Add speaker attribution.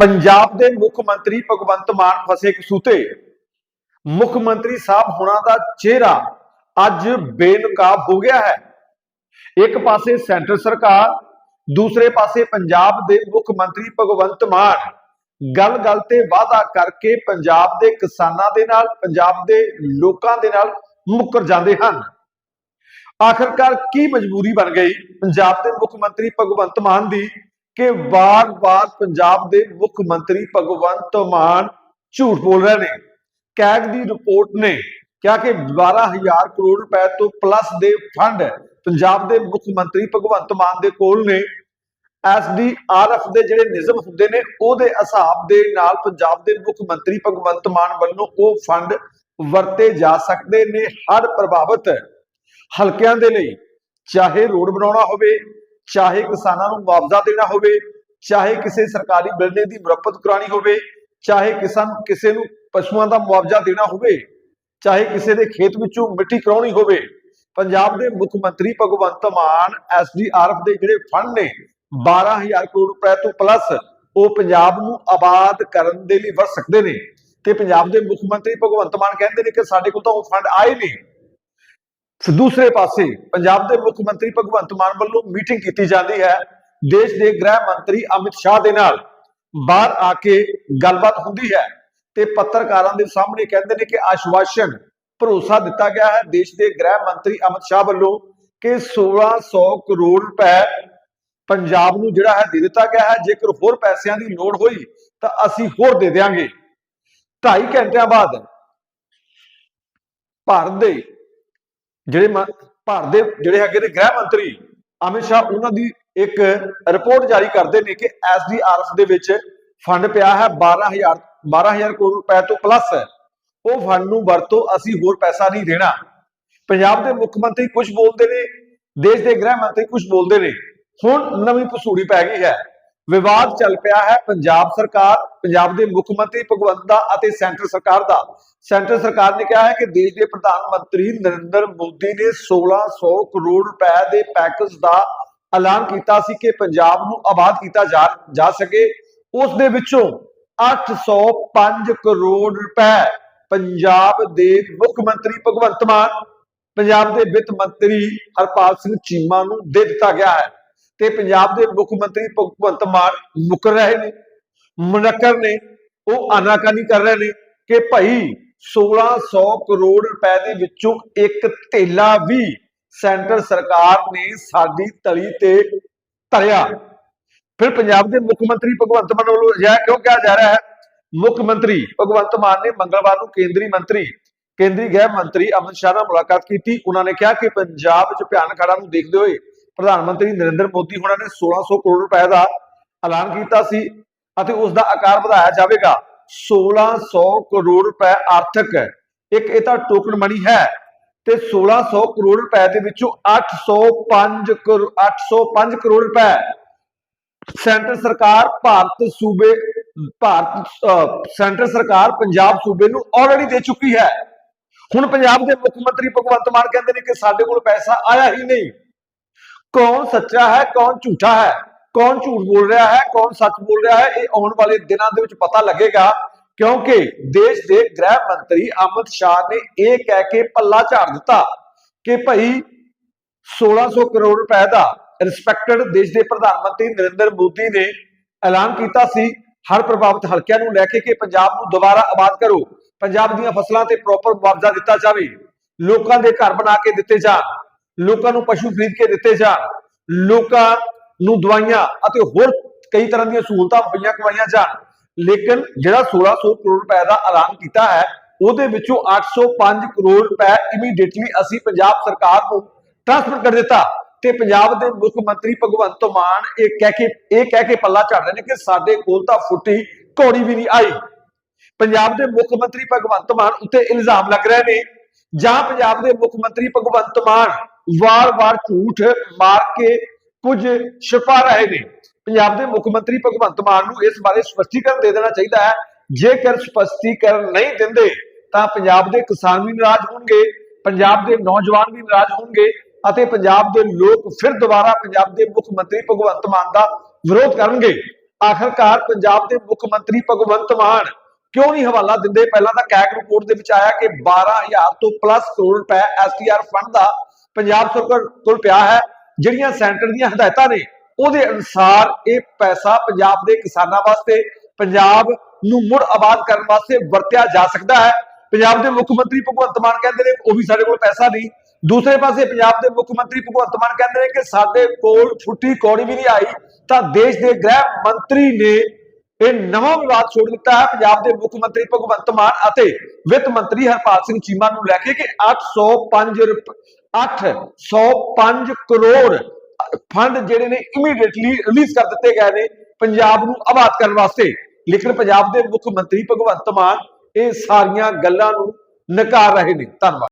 Speaker 1: ਪੰਜਾਬ ਦੇ ਮੁੱਖ ਮੰਤਰੀ ਭਗਵੰਤ ਮਾਨ ਫਸੇ ਕਸੂਤੇ। ਮੁੱਖ ਮੰਤਰੀ ਸਾਹਿਬ ਹੁਣਾਂ ਦਾ ਚਿਹਰਾ ਅੱਜ ਬੇਨਕਾਬ ਹੋ ਗਿਆ ਹੈ। ਇੱਕ ਪਾਸੇ ਸੈਂਟਰ ਸਰਕਾਰ, ਦੂਸਰੇ ਪਾਸੇ ਪੰਜਾਬ ਦੇ ਮੁੱਖ ਮੰਤਰੀ ਭਗਵੰਤ ਮਾਨ। ਗੱਲ-ਗੱਲ ਤੇ ਵਾਅਦਾ ਕਰਕੇ ਪੰਜਾਬ ਦੇ ਕਿਸਾਨਾਂ ਦੇ ਨਾਲ, ਪੰਜਾਬ ਦੇ ਲੋਕਾਂ ਦੇ ਨਾਲ ਮੁੱਕਰ ਜਾਂਦੇ ਹਨ। ਆਖਰਕਾਰ ਕੀ ਮਜਬੂਰੀ ਬਣ ਗਈ? ਪੰਜਾਬ ਦੇ ਮੁੱਖ ਮੰਤਰੀ ਭਗਵੰਤ ਮਾਨ ਦੀ ਕਿ ਵਾਰ-ਵਾਰ ਪੰਜਾਬ ਦੇ ਮੁੱਖ ਮੰਤਰੀ ਭਗਵੰਤ ਮਾਨ ਝੂਠ ਬੋਲ ਰਹੇ ਨੇ। ਕੈਗ ਦੀ ਰਿਪੋਰਟ ਨੇ ਕਿਹਾ ਕਿ 12000 ਕਰੋੜ ਰੁਪਏ ਤੋਂ ਪਲੱਸ ਦੇ ਫੰਡ ਪੰਜਾਬ ਦੇ ਮੁੱਖ ਮੰਤਰੀ ਭਗਵੰਤ ਮਾਨ ਦੇ ਕੋਲ ਨੇ। ਐਸਡੀਆਰਐਫ ਦੇ ਜਿਹੜੇ ਨਿਯਮ ਹੁੰਦੇ ਨੇ, ਉਹਦੇ ਹਿਸਾਬ ਦੇ ਨਾਲ ਪੰਜਾਬ ਦੇ ਮੁੱਖ ਮੰਤਰੀ ਭਗਵੰਤ ਮਾਨ ਵੱਲੋਂ ਉਹ ਫੰਡ ਵਰਤੇ ਜਾ ਸਕਦੇ ਨੇ ਹਰ ਪ੍ਰਭਾਵਿਤ ਹਲਕਿਆਂ ਦੇ ਲਈ, ਚਾਹੇ ਰੋਡ ਬਣਾਉਣਾ ਹੋਵੇ ਚਾਹੇ ਕਿਸਾਨਾਂ ਨੂੰ ਮੁਆਵਜ਼ਾ ਦੇਣਾ ਹੋਵੇ, ਚਾਹੇ ਕਿਸੇ ਸਰਕਾਰੀ ਬਿਲਡਿੰਗ ਦੀ ਮੁਰੰਮਤ ਕਰਾਣੀ ਹੋਵੇ, ਚਾਹੇ ਕਿਸਾਨ ਕਿਸੇ ਨੂੰ ਪਸ਼ੂਆਂ ਦਾ ਮੁਆਵਜ਼ਾ ਦੇਣਾ ਹੋਵੇ, ਚਾਹੇ ਕਿਸੇ ਦੇ ਖੇਤ ਵਿੱਚੋਂ ਮਿੱਟੀ ਕਰਾਉਣੀ ਹੋਵੇ, ਪੰਜਾਬ ਦੇ ਮੁੱਖ ਮੰਤਰੀ ਭਗਵੰਤ ਮਾਨ ਐਸਡੀਆਰਐਫ ਦੇ ਜਿਹੜੇ ਫੰਡ ਨੇ 12000 ਕਰੋੜ ਰੁਪਏ ਤੋਂ ਪਲੱਸ ਉਹ ਪੰਜਾਬ ਨੂੰ ਆਬਾਦ ਕਰਨ ਦੇ ਲਈ ਵਰਤ ਸਕਦੇ ਨੇ। ਤੇ ਪੰਜਾਬ ਦੇ ਮੁੱਖ ਮੰਤਰੀ ਭਗਵੰਤ ਮਾਨ ਕਹਿੰਦੇ ਨੇ ਕਿ ਸਾਡੇ ਕੋਲ ਤਾਂ ਉਹ ਫੰਡ ਆਏ ਨਹੀਂ ਫਿਰ ਦੂਸਰੇ ਪਾਸੇ ਪੰਜਾਬ ਦੇ ਮੁੱਖ ਮੰਤਰੀ ਭਗਵੰਤ ਮਾਨ ਵੱਲੋਂ ਮੀਟਿੰਗ ਕੀਤੀ ਜਾਂਦੀ ਹੈ। ਦੇਸ਼ ਦੇ ਗ੍ਰਹਿ ਮੰਤਰੀ ਅਮਿਤ ਸ਼ਾਹ ਦੇ ਨਾਲ ਬਾਹਰ ਆ ਕੇ ਗੱਲਬਾਤ ਹੁੰਦੀ ਹੈ ਤੇ ਪੱਤਰਕਾਰਾਂ ਦੇ ਸਾਹਮਣੇ ਕਹਿੰਦੇ ਨੇ ਕਿ ਆਸ਼ਵਾਸਨ, ਭਰੋਸਾ ਦਿੱਤਾ ਗਿਆ ਹੈ। ਦੇਸ਼ ਦੇ ਗ੍ਰਹਿ ਮੰਤਰੀ ਅਮਿਤ ਸ਼ਾਹ ਵੱਲੋਂ ਕਿ 1600 ਕਰੋੜ ਰੁਪਏ ਪੰਜਾਬ ਨੂੰ ਜਿਹੜਾ ਹੈ ਦੇ ਦਿੱਤਾ ਗਿਆ ਹੈ। ਜੇਕਰ ਹੋਰ ਪੈਸਿਆਂ ਦੀ ਲੋੜ ਹੋਈ ਤਾਂ ਅਸੀਂ ਹੋਰ ਦੇ ਦੇਵਾਂਗੇ 2.5 ਘੰਟਿਆਂ ਬਾਅਦ ਭਾਰਤ ਦੇ ਜਿਹੜੇ ਮ- ਭਾਰਤ ਦੇ ਜਿਹੜੇ ਹੈਗੇ ਨੇ ਗ੍ਰਹਿ ਮੰਤਰੀ, ਅਮਿਤ ਸ਼ਾਹ, ਉਹਨਾਂ ਦੀ ਇੱਕ ਰਿਪੋਰਟ ਜਾਰੀ ਕਰਦੇ ਨੇ ਕਿ ਐਸਡੀਆਰਐਫ ਦੇ ਵਿੱਚ ਫੰਡ ਪਿਆ ਹੈ 12000 12000 ਕਰੋੜ ਰੁਪਏ ਤੋਂ ਪਲੱਸ ਉਹ ਫੰਡ ਨੂੰ ਵਰਤੋ ਅਸੀਂ ਹੋਰ ਪੈਸਾ ਨਹੀਂ ਦੇਣਾ। ਪੰਜਾਬ ਦੇ ਮੁੱਖ ਮੰਤਰੀ ਕੁਝ ਬੋਲਦੇ ਨੇ, ਦੇਸ਼ ਦੇ ਗ੍ਰਹਿ ਮੰਤਰੀ ਕੁਝ ਬੋਲਦੇ ਨੇ। ਹੁਣ ਨਵੀਂ ਪਸੂੜੀ ਪੈ ਗਈ ਹੈ। ਵਿਵਾਦ ਚੱਲ ਪਿਆ ਹੈ। ਪੰਜਾਬ ਸਰਕਾਰ, ਪੰਜਾਬ ਦੇ ਮੁੱਖ ਮੰਤਰੀ ਭਗਵੰਤ ਦਾ ਅਤੇ ਸੈਂਟਰ ਸਰਕਾਰ ਦਾ। ਸੈਂਟਰ ਸਰਕਾਰ ਨੇ ਕਿਹਾ ਹੈ ਕਿ ਦੇਸ਼ ਦੇ ਪ੍ਰਧਾਨ ਮੰਤਰੀ ਨਰਿੰਦਰ ਮੋਦੀ ਨੇ 1600 ਕਰੋੜ ਰੁਪਏ ਦੇ ਪੈਕੇਜ ਦਾ ਐਲਾਨ ਕੀਤਾ ਸੀ ਕਿ ਪੰਜਾਬ ਨੂੰ ਆਬਾਦ ਕੀਤਾ ਜਾ ਜਾ ਸਕੇ। ਉਸ ਦੇ ਵਿੱਚੋਂ 805 ਕਰੋੜ ਰੁਪਏ ਪੰਜਾਬ ਦੇ ਮੁੱਖ ਮੰਤਰੀ ਭਗਵੰਤ ਮਾਨ, ਪੰਜਾਬ ਦੇ ਵਿੱਤ ਮੰਤਰੀ ਹਰਪਾਲ ਸਿੰਘ ਚੀਮਾ ਨੂੰ ਦੇ ਦਿੱਤਾ ਗਿਆ ਹੈ। ਤੇ ਪੰਜਾਬ ਦੇ ਮੁੱਖ ਮੰਤਰੀ ਭਗਵੰਤ ਮਾਨ ਮੁਕਰ ਰਹੇ ਨੇ, ਮੁਨੱਕਰ ਨੇ, ਉਹ ਆਨਾਕਾਨੀ ਕਰ ਰਹੇ ਨੇ ਕਿ ਭਾਈ 1600 ਕਰੋੜ ਰੁਪਏ ਦੇ ਵਿੱਚੋਂ ਇੱਕ ਧੇਲਾ ਵੀ ਸੈਂਟਰ ਸਰਕਾਰ ਨੇ ਸਾਡੀ ਤਲੀ ਤੇ ਧਰਿਆ। ਫਿਰ ਪੰਜਾਬ ਦੇ ਮੁੱਖ ਮੰਤਰੀ ਭਗਵੰਤ ਮਾਨ ਵੱਲੋਂ ਅਜਿਹਾ ਕਿਉਂ ਕਿਹਾ ਜਾ ਰਿਹਾ ਹੈ? ਮੁੱਖ ਮੰਤਰੀ ਭਗਵੰਤ ਮਾਨ ਨੇ ਮੰਗਲਵਾਰ ਨੂੰ ਕੇਂਦਰੀ ਮੰਤਰੀ, ਕੇਂਦਰੀ ਗ੍ਰਹਿ ਮੰਤਰੀ ਅਮਿਤ ਸ਼ਾਹ ਨਾਲ ਮੁਲਾਕਾਤ ਕੀਤੀ। ਉਹਨਾਂ ਨੇ ਕਿਹਾ ਕਿ ਪੰਜਾਬ ਵਿੱਚ ਭਿਆਨਕ ਹੜ੍ਹਾਂ ਨੂੰ ਦੇਖਦੇ ਹੋਏ ਪ੍ਰਧਾਨ ਮੰਤਰੀ ਨਰਿੰਦਰ ਮੋਦੀ ਹੁਣਾਂ ਨੇ 1600 ਕਰੋੜ ਰੁਪਏ ਦਾ ਐਲਾਨ ਕੀਤਾ ਸੀ ਅਤੇ ਉਸ ਦਾ ਆਕਾਰ ਵਧਾਇਆ ਜਾਵੇਗਾ। 1600 ਕਰੋੜ ਰੁਪਏ ਆਰਥਿਕ ਇੱਕ ਇਹ ਤਾਂ ਟੋਕਨ ਮਨੀ ਹੈ ਤੇ 1600 ਕਰੋੜ ਰੁਪਏ ਦੇ ਵਿੱਚੋਂ 805 ਕਰੋ 805 ਕਰੋੜ ਰੁਪਏ ਸੈਂਟਰ ਸਰਕਾਰ ਭਾਰਤ ਸੂਬੇ ਭਾਰਤ ਅਹ, ਸੈਂਟਰ ਸਰਕਾਰ ਪੰਜਾਬ ਸੂਬੇ ਨੂੰ ਆਲਰੇਡੀ ਦੇ ਚੁੱਕੀ ਹੈ। ਹੁਣ ਪੰਜਾਬ ਦੇ ਮੁੱਖ ਮੰਤਰੀ ਭਗਵੰਤ ਮਾਨ ਕਹਿੰਦੇ ਨੇ ਕਿ ਸਾਡੇ ਕੋਲ ਪੈਸਾ ਆਇਆ ਹੀ ਨਹੀਂ। ਕੌਣ ਸੱਚਾ ਹੈ, ਕੌਣ ਝੂਠਾ ਹੈ, ਕੌਣ ਝੂਠ ਬੋਲ ਰਿਹਾ ਹੈ, ਕੌਣ ਸੱਚ ਬੋਲ ਰਿਹਾ ਹੈ, ਇਹ ਆਉਣ ਵਾਲੇ ਦਿਨਾਂ ਦੇ ਵਿੱਚ ਪਤਾ ਲੱਗੇਗਾ, ਕਿਉਂਕਿ ਦੇਸ਼ ਦੇ ਗ੍ਰਹਿ ਮੰਤਰੀ ਅਮਿਤ ਸ਼ਾਹ ਨੇ ਇਹ ਕਹਿ ਕੇ ਪੱਲਾ ਝਾੜ ਦਿੱਤਾ ਕਿ ਭਾਈ 1600 ਕਰੋੜ ਰੁਪਏ ਦਾ ਰਿਸਪੈਕਟਡ ਦੇਸ਼ ਦੇ ਪ੍ਰਧਾਨ ਮੰਤਰੀ ਨਰਿੰਦਰ ਮੋਦੀ ਨੇ ਐਲਾਨ ਕੀਤਾ ਸੀ ਹਰ ਪ੍ਰਭਾਵਿਤ ਹਲਕਿਆਂ ਨੂੰ ਲੈ ਕੇ ਕਿ ਪੰਜਾਬ ਨੂੰ ਦੁਬਾਰਾ ਆਬਾਦ ਕਰੋ, ਪੰਜਾਬ ਦੀਆਂ ਫਸਲਾਂ ਤੇ ਪ੍ਰੋਪਰ ਮੁਆਵਜ਼ਾ ਦਿੱਤਾ ਜਾਵੇ, ਲੋਕਾਂ ਦੇ ਘਰ ਬਣਾ ਕੇ ਦਿੱਤੇ ਜਾਣ। ਲੋਕਾਂ ਨੂੰ ਪਸ਼ੂ ਖਰੀਦ ਕੇ ਦਿੱਤੇ ਜਾਣ ਲੋਕਾਂ ਨੂੰ ਦਵਾਈਆਂ ਅਤੇ ਹੋਰ ਕਈ ਤਰ੍ਹਾਂ ਦੀਆਂ ਸਹੂਲਤਾਂ ਮੁਹੱਈਆ ਕਰਵਾਈਆਂ ਜਾਣ ਲੇਕਿਨ ਜਿਹੜਾ 1600 ਕਰੋੜ ਰੁਪਏ ਦਾ ਐਲਾਨ ਕੀਤਾ ਹੈ, ਉਹਦੇ ਵਿੱਚੋਂ 805 ਕਰੋੜ ਰੁਪਏ ਇਮੀਡੀਏਟਲੀ ਅਸੀਂ ਪੰਜਾਬ ਸਰਕਾਰ ਨੂੰ ਟ੍ਰਾਂਸਫਰ ਕਰ ਦਿੱਤਾ ਤੇ ਪੰਜਾਬ ਦੇ ਮੁੱਖ ਮੰਤਰੀ ਭਗਵੰਤ ਮਾਨ ਇਹ ਕਹਿ ਕੇ, ਇਹ ਕਹਿ ਕੇ ਪੱਲਾ ਝੜ ਰਹੇ ਨੇ ਕਿ ਸਾਡੇ ਕੋਲ ਤਾਂ ਫੁੱਟੀ ਘੋੜੀ ਵੀ ਨਹੀਂ ਆਈ। ਪੰਜਾਬ ਦੇ ਮੁੱਖ ਮੰਤਰੀ ਭਗਵੰਤ ਮਾਨ ਉੱਤੇ ਇਲਜ਼ਾਮ ਲੱਗ ਰਹੇ ਨੇ ਜਾਂ ਪੰਜਾਬ ਦੇ ਮੁੱਖ ਮੰਤਰੀ ਭਗਵੰਤ ਮਾਨ ਵਾਰ-ਵਾਰ ਝੂਠ ਮਾਰ ਕੇ ਕੁਝ ਛੁਪਾ ਰਹੇ ਨੇ। ਪੰਜਾਬ ਦੇ ਮੁੱਖ ਮੰਤਰੀ ਭਗਵੰਤ ਮਾਨ ਨੂੰ ਇਸ ਬਾਰੇ ਸਪਸ਼ਟੀਕਰਨ ਦੇ ਦੇਣਾ ਚਾਹੀਦਾ ਹੈ। ਜੇਕਰ ਸਪਸ਼ਟੀਕਰਨ ਨਹੀਂ ਦਿੰਦੇ, ਤਾਂ ਪੰਜਾਬ ਦੇ ਕਿਸਾਨ ਵੀ ਨਾਰਾਜ਼ ਹੋਣਗੇ, ਪੰਜਾਬ ਦੇ ਨੌਜਵਾਨ ਵੀ ਨਾਰਾਜ਼ ਹੋਣਗੇ ਅਤੇ ਪੰਜਾਬ ਦੇ ਲੋਕ ਫਿਰ ਦੁਬਾਰਾ ਪੰਜਾਬ ਦੇ ਮੁੱਖ ਮੰਤਰੀ ਭਗਵੰਤ ਮਾਨ ਦਾ ਵਿਰੋਧ ਕਰਨਗੇ। ਆਖਰਕਾਰ ਪੰਜਾਬ ਦੇ ਮੁੱਖ ਮੰਤਰੀ ਭਗਵੰਤ ਮਾਨ ਕਿਉਂ ਨਹੀਂ ਹਵਾਲਾ ਦਿੰਦੇ? ਪਹਿਲਾਂ ਤਾਂ ਕੈਗ ਰਿਪੋਰਟ ਦੇ ਵਿੱਚ ਆਇਆ ਕਿ 12000 ਤੋਂ ਪਲੱਸ ਕਰੋੜ ਰੁਪਏ ਐਸਟੀਆਰ ਫੰਡ ਦਾ ਪੰਜਾਬ ਸਰਕਾਰ ਕੋਲ ਪਿਆ ਹੈ, ਜਿਹੜੀਆਂ ਸੈਂਟਰ ਦੀਆਂ ਹਦਾਇਤਾਂ ਨੇ, ਉਹਦੇ ਅਨੁਸਾਰ ਇਹ ਪੈਸਾ ਪੰਜਾਬ ਦੇ ਕਿਸਾਨਾਂ ਵਾਸਤੇ, ਪੰਜਾਬ ਨੂੰ ਮੁੜ ਆਬਾਦ ਕਰਨ ਵਾਸਤੇ ਵਰਤਿਆ ਜਾ ਸਕਦਾ ਹੈ। ਪੰਜਾਬ ਦੇ ਮੁੱਖ ਮੰਤਰੀ ਭਗਵੰਤ ਮਾਨ ਕਹਿੰਦੇ ਨੇ, ਉਹ ਵੀ ਸਾਡੇ ਕੋਲ ਪੈਸਾ ਨਹੀਂ। ਦੂਸਰੇ ਪਾਸੇ ਪੰਜਾਬ ਦੇ ਮੁੱਖ ਮੰਤਰੀ ਭਗਵੰਤ ਮਾਨ ਕਹਿੰਦੇ ਨੇ ਕਿ ਸਾਡੇ ਕੋਲ ਫੁੱਟੀ ਕੌੜੀ ਵੀ ਨਹੀਂ ਆਈ, ਤਾਂ ਦੇਸ਼ ਦੇ ਗ੍ਰਹਿ ਮੰਤਰੀ ਨੇ ਇਹ ਨਵਾਂ ਵਿਵਾਦ ਛੋੜ ਦਿੱਤਾ ਹੈ। ਪੰਜਾਬ ਦੇ ਮੁੱਖ ਮੰਤਰੀ ਭਗਵੰਤ ਮਾਨ ਅਤੇ ਵਿੱਤ ਮੰਤਰੀ ਹਰਪਾਲ ਸਿੰਘ ਚੀਮਾ ਨੂੰ ਲੈ ਕੇ ਕਿ 805 ਰੁਪ- 805 ਕਰੋੜ ਫੰਡ ਜਿਹੜੇ ਨੇ ਇਮੀਡੀਏਟਲੀ ਰਿਲੀਜ਼ ਕਰ ਦਿੱਤੇ ਗਏ ਨੇ ਪੰਜਾਬ ਨੂੰ ਆਬਾਦ ਕਰਨ ਵਾਸਤੇ। ਲੇਕਿਨ ਪੰਜਾਬ ਦੇ ਮੁੱਖ ਮੰਤਰੀ ਭਗਵੰਤ ਮਾਨ ਇਹ ਸਾਰੀਆਂ ਗੱਲਾਂ ਨੂੰ ਨਕਾਰ ਰਹੇ ਨੇ। ਧੰਨਵਾਦ।